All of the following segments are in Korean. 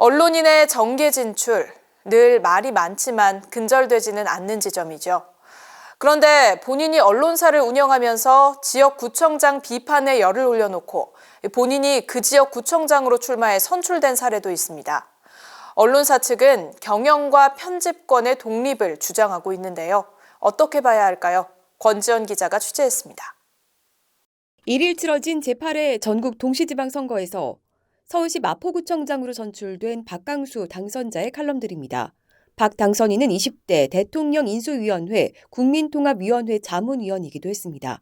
언론인의 정계 진출, 늘 말이 많지만 근절되지는 않는 지점이죠. 그런데 본인이 언론사를 운영하면서 지역 구청장 비판에 열을 올려놓고 본인이 그 지역 구청장으로 출마해 선출된 사례도 있습니다. 언론사 측은 경영과 편집권의 독립을 주장하고 있는데요. 어떻게 봐야 할까요? 권지연 기자가 취재했습니다. 1일 치러진 제8회 전국 동시지방선거에서 서울시 마포구청장으로 선출된 박강수 당선자의 칼럼들입니다. 박 당선인은 20대 대통령 인수위원회 국민통합위원회 자문위원이기도 했습니다.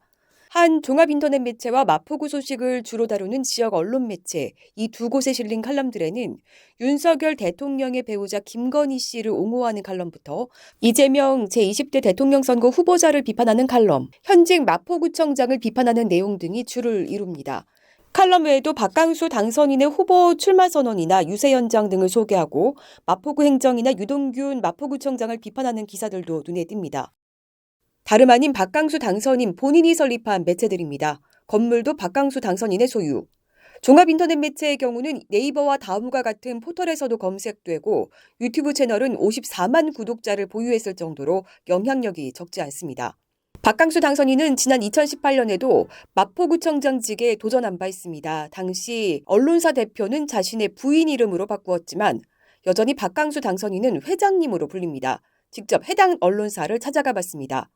한 종합인터넷 매체와 마포구 소식을 주로 다루는 지역 언론 매체 이 두 곳에 실린 칼럼들에는 윤석열 대통령의 배우자 김건희 씨를 옹호하는 칼럼부터 이재명 제20대 대통령 선거 후보자를 비판하는 칼럼, 현직 마포구청장을 비판하는 내용 등이 줄을 이룹니다. 칼럼 외에도 박강수 당선인의 후보 출마 선언이나 유세 현장 등을 소개하고 마포구 행정이나 유동균 마포구청장을 비판하는 기사들도 눈에 띕니다. 다름 아닌 박강수 당선인 본인이 설립한 매체들입니다. 건물도 박강수 당선인의 소유. 종합 인터넷 매체의 경우는 네이버와 다음과 같은 포털에서도 검색되고 유튜브 채널은 54만 구독자를 보유했을 정도로 영향력이 적지 않습니다. 박강수 당선인은 지난 2018년에도 마포구청장직에 도전한 바 있습니다. 당시 언론사 대표는 자신의 부인 이름으로 바꾸었지만 여전히 박강수 당선인은 회장님으로 불립니다. 직접 해당 언론사를 찾아가 봤습니다.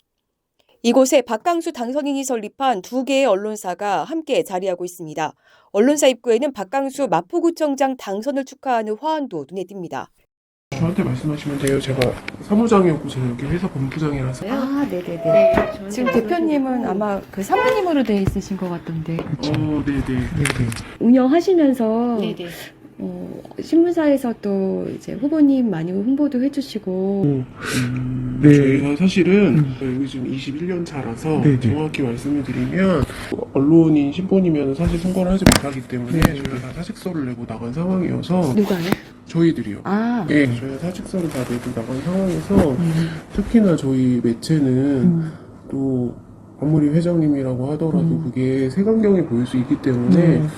이곳에 박강수 당선인이 설립한 두 개의 언론사가 함께 자리하고 있습니다. 언론사 입구에는 박강수 마포구청장 당선을 축하하는 화환도 눈에 띕니다. 저한테 말씀하시면 돼요. 제가 사무장이었고 제가 여기 회사 본부장이라서. 아, 네네네. 네, 지금 대표님은 아마 그 사모님으로 돼 있으신 것 같던데 어, 네네. 네네. 운영하시면서 네네. 어, 신문사에서 또 이제 후보님 많이 홍보도 해주시고 음, 네. 저희가 사실은 음. 여기 지금 21년 차라서 네 네. 정확히 말씀을 드리면 언론인 신분이면 사실 선거를 하지 못하기 때문에 네. 저희가 다 사직서를 내고 나간 상황이어서 누가요? 저희들이요. 아, 예, 저희가 사직서를 다 내고 나간 상황에서 음, 특히나 저희 매체는 음, 또 아무리 회장님이라고 하더라도 음. 그게 색안경이 보일 수 있기 때문에 음.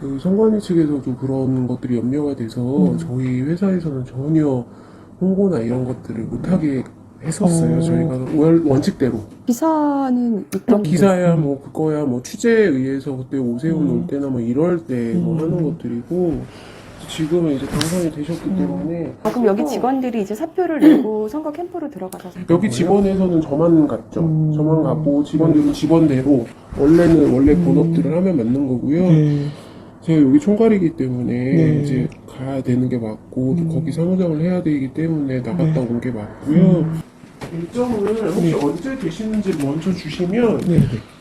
그 선관위 측에서도 그런 것들이 염려가 돼서 음. 저희 회사에서는 전혀 홍보나 이런 것들을 못하게 했었어요. 어. 저희가 월, 원칙대로 기사는 있던 기사야 뭐 그거야 뭐 취재에 의해서 그때 오세훈 음. 올 때나 뭐 이럴 때뭐 음. 하는 것들이고 지금은 이제 당선이 되셨기 음. 때문에 아, 그럼 여기 직원들이 이제 사표를 내고 선거 캠프로 들어가서 여기 직원에서는 저만 갔죠. 음. 저만 가고 직원들은 직원대로 원래는 원래 음. 본업들을 하면 맞는 거고요. 네. 제가 여기 총괄이기 때문에 네. 이제 가야 되는 게 맞고 또 음. 거기 사무장을 해야 되기 때문에 나갔다 네. 온게 맞고요. 음. 일정을 혹시 네. 언제 되시는지 먼저 주시면 네.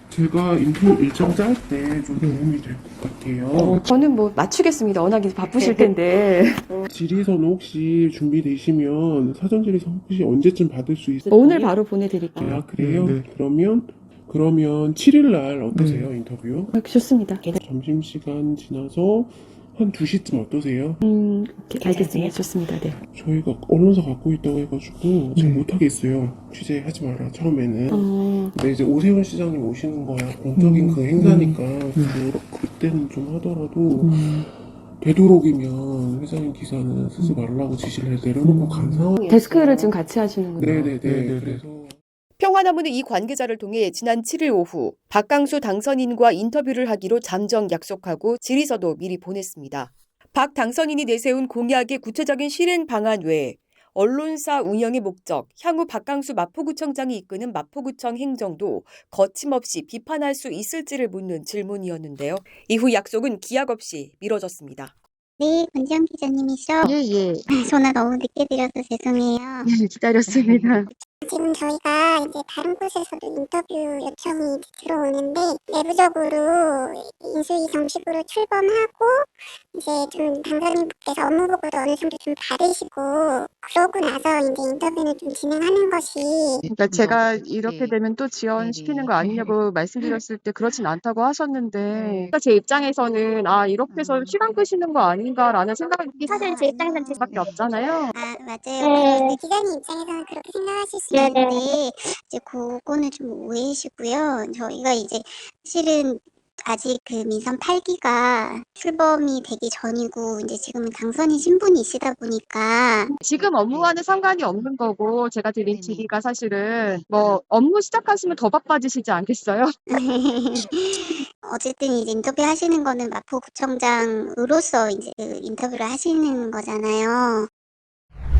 제가 인터 일정 짤 때 좀 도움이 될 것 같아요. 저는 뭐 맞추겠습니다. 워낙에 바쁘실 텐데 질의서는 혹시 준비되시면 사전 질의서 혹시 언제쯤 받을 수 있어요? 오늘 바로 보내드릴게요. 아 그래요? 네, 네. 그러면 그러면 7일 날 어떠세요 인터뷰? 좋습니다. 점심 시간 지나서 한 2시쯤 어떠세요? 음, 오케이, 알겠습니다. 좋습니다. 네. 저희가 언론사 갖고 있다고 해가지고 네. 못하겠어요. 취재하지 마라 처음에는. 어, 근데 이제 오세훈 시장님 오시는 거야. 공적인 음, 그 행사니까 그, 그때는 좀 하더라도 음. 되도록이면 회장님 기사는 쓰지 말라고 지시를 내려놓고 간 상황. 데스크를 지금 같이 하시는 군요. 네네네. 네네네. 그래서 평화나무는 이 관계자를 통해 지난 7일 오후 박강수 당선인과 인터뷰를 하기로 잠정 약속하고 질의서도 미리 보냈습니다. 박 당선인이 내세운 공약의 구체적인 실행 방안 외에 언론사 운영의 목적, 향후 박강수 마포구청장이 이끄는 마포구청 행정도 거침없이 비판할 수 있을지를 묻는 질문이었는데요. 이후 약속은 기약 없이 미뤄졌습니다. 네, 권지현 기자님이시죠? 예, 예. 전화 너무 늦게 드려서 죄송해요. 기다렸습니다. 지금 저희가 이제 다른 곳에서도 인터뷰 요청이 들어오는데 내부적으로 인수위 정식으로 출범하고 이제 좀 당선인분께서 업무 보고도 어느 정도 좀 받으시고 그러고 나서 이제 인터뷰는 좀 진행하는 것이 그러니까 제가 이렇게 네. 되면 또 지원시키는. 거 아니냐고 말씀드렸을 때 그렇진 않다고 하셨는데 그러니까 제 입장에서는 아 이렇게 해서 음. 시간 끄시는 거 아닌가라는 생각이 사실 제 입장에서는 제- 밖에 없잖아요. 아 맞아요. 그 기자님 입장에서는 그렇게 생각하실 수 있는데 이제 그거는 좀 오해이시고요. 저희가 이제 실은 아직 그 민선 8기가 출범이 되기 전이고 이제 지금은 당선인 신분이시다 보니까 지금 업무와는 상관이 없는 거고 제가 드린 질의가 사실은 뭐 업무 시작하시면 더 바빠지시지 않겠어요? 어쨌든 이제 인터뷰 하시는 거는 마포구청장으로서 이제 그 인터뷰를 하시는 거잖아요.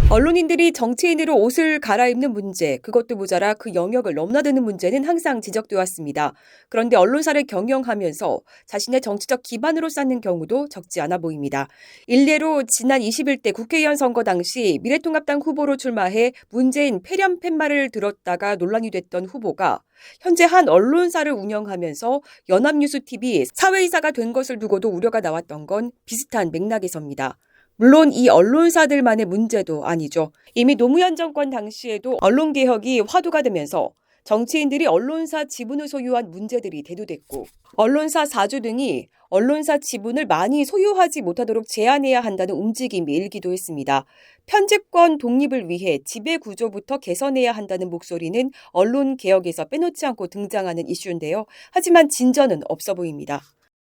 언론인들이 정치인으로 옷을 갈아입는 문제, 그것도 모자라 그 영역을 넘나드는 문제는 항상 지적돼 왔습니다. 그런데 언론사를 경영하면서 자신의 정치적 기반으로 쌓는 경우도 적지 않아 보입니다. 일례로 지난 21대 국회의원 선거 당시 미래통합당 후보로 출마해 문재인 패렴 팻말을 들었다가 논란이 됐던 후보가 현재 한 언론사를 운영하면서 연합뉴스TV 사회이사가 된 것을 두고도 우려가 나왔던 건 비슷한 맥락에서입니다. 물론 이 언론사들만의 문제도 아니죠. 이미 노무현 정권 당시에도 언론개혁이 화두가 되면서 정치인들이 언론사 지분을 소유한 문제들이 대두됐고 언론사 사주 등이 언론사 지분을 많이 소유하지 못하도록 제한해야 한다는 움직임이 일기도 했습니다. 편집권 독립을 위해 지배 구조부터 개선해야 한다는 목소리는 언론 개혁에서 빼놓지 않고 등장하는 이슈인데요. 하지만 진전은 없어 보입니다.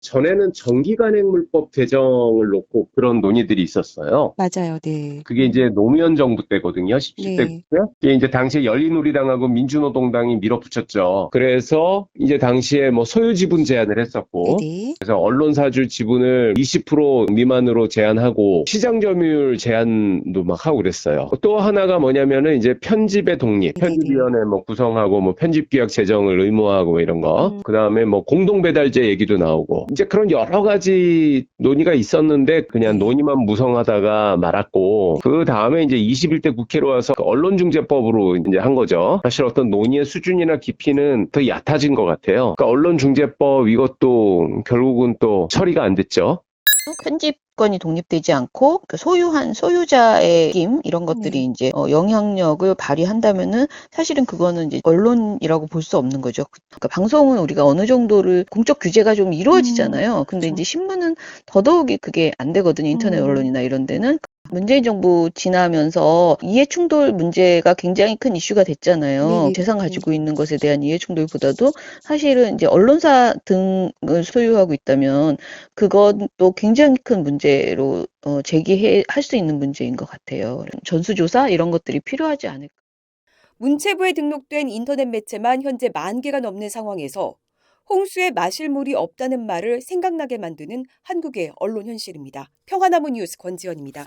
전에는 정기간행물법 개정을 놓고 그런 논의들이 있었어요. 맞아요, 네. 그게 이제 노무현 정부 때거든요. 17대 네. 때. 그게 이제 당시에 열린우리당하고 민주노동당이 밀어붙였죠. 그래서 이제 당시에 뭐 소유 지분 제한을 했었고 네. 그래서 언론사주 지분을 20% 미만으로 제한하고 시장 점유율 제한도 막 하고 그랬어요. 또 하나가 뭐냐면은 이제 편집의 독립, 네네. 편집위원회 뭐 구성하고 뭐 편집규약 제정을 의무화하고 뭐 이런 거. 음. 그 다음에 뭐 공동배달제 얘기도 나오고 이제 그런 여러 가지 논의가 있었는데 그냥 네. 논의만 무성하다가 말았고 그 다음에 이제 21대 국회로 와서 그 언론중재법으로 이제 한 거죠. 사실 어떤 논의의 수준이나 깊이는 더 얕아진 것 같아요. 그러니까 언론중재법 이것도 결국은 또 처리가 안 됐죠. 편집권이 독립되지 않고 그 소유한 소유자의 책임 이런 것들이 네. 이제 어, 영향력을 발휘한다면은 사실은 그거는 이제 언론이라고 볼 수 없는 거죠. 그러니까 방송은 우리가 어느 정도를 공적 규제가 좀 이루어지잖아요. 근데 그렇죠. 이제 신문은 더더욱이 그게 안 되거든요. 인터넷 음. 언론이나 이런 데는. 문재인 정부 지나면서 이해 충돌 문제가 굉장히 큰 이슈가 됐잖아요. 네네. 재산 가지고 있는 것에 대한 이해 충돌보다도 사실은 이제 언론사 등을 소유하고 있다면 그것도 굉장히 큰 문제로 어, 제기해 할 수 있는 문제인 것 같아요. 전수조사 이런 것들이 필요하지 않을까. 문체부에 등록된 인터넷 매체만 현재 만 개가 넘는 상황에서 홍수에 마실 물이 없다는 말을 생각나게 만드는 한국의 언론 현실입니다. 평화나무 뉴스 권지연입니다.